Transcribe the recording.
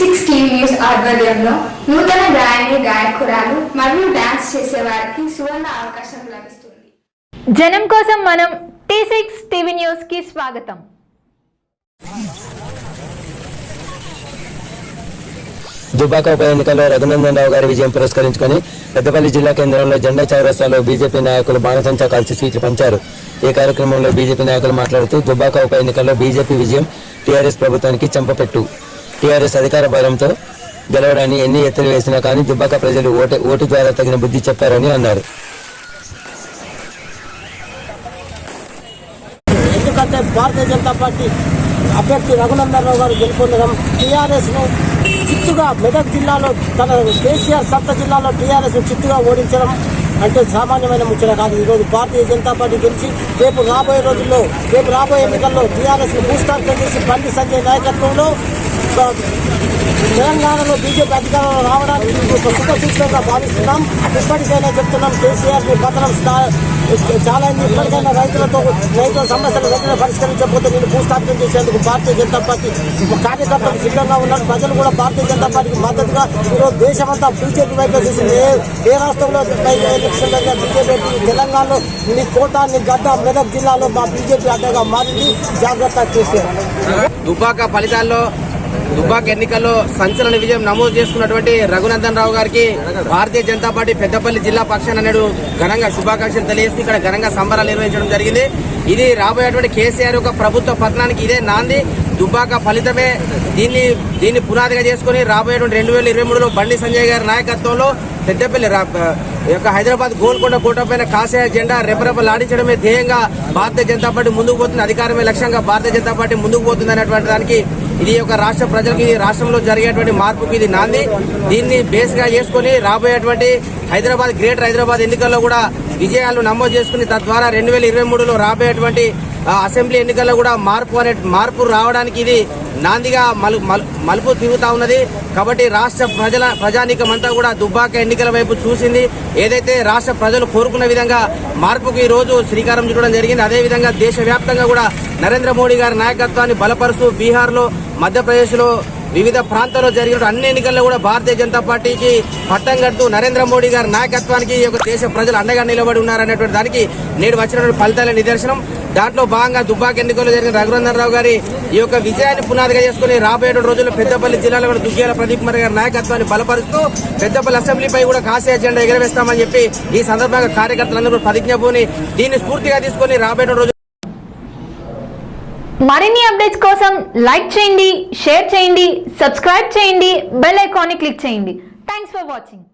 Six TV news ఆధ్వర్యంలో నూతన గాయని గాయకురాలు మరియు డాన్స్ చేసే వారికి సువర్ణ అవకాశం లభిస్తుంది. జనం కోసం మనం టీ సిక్స్ టీవీ న్యూస్కి స్వాగతం. దుబాక ఉప ఎన్నికల్లో రఘునందన్ రావు గారి విజయం పురస్కరించుకొని పెద్దపల్లి జిల్లా కేంద్రంలో జెండా చౌరస్తాలో బీజేపీ నాయకులు బాణసంచా కాల్చి స్వీట్లు పంచారు. ఈ కార్యక్రమంలో బీజేపీ నాయకులు మాట్లాడుతూ దుబాక ఉప ఎన్నికల్లో బీజేపీ విజయం టీఆర్ఎస్ ప్రభుత్వానికి చంపపెట్టు టీఆర్ఎస్ అధికార బలంతో గెలవడాన్ని ఎన్ని ఎత్తులు వేసినా కానీ దుబ్బాక ప్రజలు ఓటు ఓటు ద్వారా తగిన బుద్ధి చెప్పారని అన్నారు. ఎందుకంటే భారతీయ జనతా పార్టీ అభ్యర్థి రఘునందనరావు గారు గెలుపొందడం టీఆర్ఎస్ను చిత్తుగా మెదక్ జిల్లాలో తన కేసీఆర్ సొంత జిల్లాలో టీఆర్ఎస్ను చిత్తుగా ఓడించడం అంటే సామాన్యమైన ముచ్చట కాదు. ఈరోజు భారతీయ జనతా పార్టీ గెలిచి రేపు రాబోయే రోజుల్లో రేపు రాబోయే ఎన్నికల్లో టీఆర్ఎస్ను భూస్థాపితం చేసి బండి సంజయ్ నాయకత్వంలో తెలంగాణలో బీజేపీ అధికారంలో రావడానికి ఇది శుభ సూచనగా భావిస్తున్నాం. ఇప్పటికైనా చెప్తున్నాం కేసీఆర్ని పతనం చాలా ఇప్పటికైనా రైతులతో రైతుల సమస్యలు వెంటనే పరిష్కరించకపోతే నేను భూస్థాపితం చేసేందుకు భారతీయ జనతా పార్టీ కార్యకర్తలు సిద్ధంగా ఉన్నారు ప్రజలు కూడా భారతీయ జనతా పార్టీకి మద్దతుగా ఈరోజు దేశమంతా బీజేపీ వైపు చూసింది. ఏ ఏ రాష్ట్రంలో ఎలక్షన్ దగ్గర బీజేపీ తెలంగాణలో నీ కోట నీ గడ్డ మెదక్ జిల్లాలో మా బీజేపీ అడ్డగా మారింది. జాగ్రత్త చేశారు దుబ్బాక ఫలితాల్లో దుబ్బాక ఎన్నికల్లో సంచలన విజయం నమోదు చేసుకున్నటువంటి రఘునందన్ రావు గారికి భారతీయ జనతా పార్టీ పెద్దపల్లి జిల్లా పక్షాన నేడు ఘనంగా శుభాకాంక్షలు తెలియజేసి ఇక్కడ ఘనంగా సంబరాలు నిర్వహించడం జరిగింది. ఇది రాబోయేటువంటి కేసీఆర్ యొక్క ప్రభుత్వ పతనానికి ఇదే నాంది. దుబ్బాక ఫలితమే దీన్ని దీన్ని పునాదిగా చేసుకుని రాబోయేటువంటి రెండు వేల ఇరవై మూడులో బండి సంజయ్ గారి నాయకత్వంలో పెద్దపల్లి యొక్క హైదరాబాద్ గోల్కొండ కోట పైన కాషాయ జెండా రెపరెపలాడించడమే ధ్యేయంగా భారతీయ జనతా పార్టీ ముందుకు పోతుంది. అధికారమే లక్ష్యంగా భారతీయ జనతా పార్టీ ముందుకు పోతుంది అనేటువంటి దానికి ఇది ఒక రాష్ట్ర ప్రజలకి ఇది రాష్ట్రంలో జరిగేటువంటి మార్పుకి ఇది నాంది. దీన్ని బేస్గా చేసుకుని రాబోయేటువంటి హైదరాబాద్ గ్రేటర్ హైదరాబాద్ ఎన్నికల్లో కూడా విజయాలు నమోదు చేసుకుని తద్వారా రెండు వేల ఇరవై మూడులో రాబోయేటువంటి అసెంబ్లీ ఎన్నికల్లో కూడా మార్పు అనే మార్పు రావడానికి ఇది నాందిగా మలు మలుపు తిరుగుతా ఉన్నది. కాబట్టి రాష్ట్ర ప్రజల ప్రజానీకం అంతా కూడా దుబ్బాక ఎన్నికల వైపు చూసింది. ఏదైతే రాష్ట్ర ప్రజలు కోరుకున్న విధంగా మార్పుకు ఈరోజు రోజు శ్రీకారం చుట్టడం జరిగింది అదేవిధంగా దేశవ్యాప్తంగా కూడా నరేంద్ర మోడీ గారి నాయకత్వాన్ని బలపరుస్తూ బీహార్లో మధ్యప్రదేశ్లో వివిధ ప్రాంతాల్లో జరిగిన అన్ని ఎన్నికల్లో కూడా భారతీయ జనతా పార్టీకి పట్టం కడుతూ నరేంద్ర మోడీ గారి నాయకత్వానికి ఈ యొక్క దేశ ప్రజలు అండగా నిలబడి ఉన్నారనేటువంటి దానికి నేడు వచ్చినటువంటి ఫలితాల నిదర్శనం. దాంట్లో భాగంగా దుబ్బాక ఎన్నికల్లో జరిగిన రఘునందన్ గారి ఈ యొక్క విజయాన్ని పునాదిగా చేసుకుని రాబోయే రోజుల్లో పెద్దపల్లి జిల్లాలో కూడా దుగ్గ్యాల ప్రదీప్ కుమార్ గారి నాయకత్వాన్ని బలపరుస్తూ పెద్దపల్లి అసెంబ్లీపై కూడా కాసే జెండా ఎగరవేస్తామని చెప్పి ఈ సందర్భంగా కార్యకర్తలందరూ ప్రతిజ్ఞ పూని దీన్ని స్ఫూర్తిగా తీసుకుని రాబోయే రోజు మరిన్ని అప్డేట్స్ కోసం లైక్ చేయండి షేర్ చేయండి సబ్స్క్రైబ్ చేయండి బెల్ ఐకాన్ని క్లిక్ చేయండి. Thanks for watching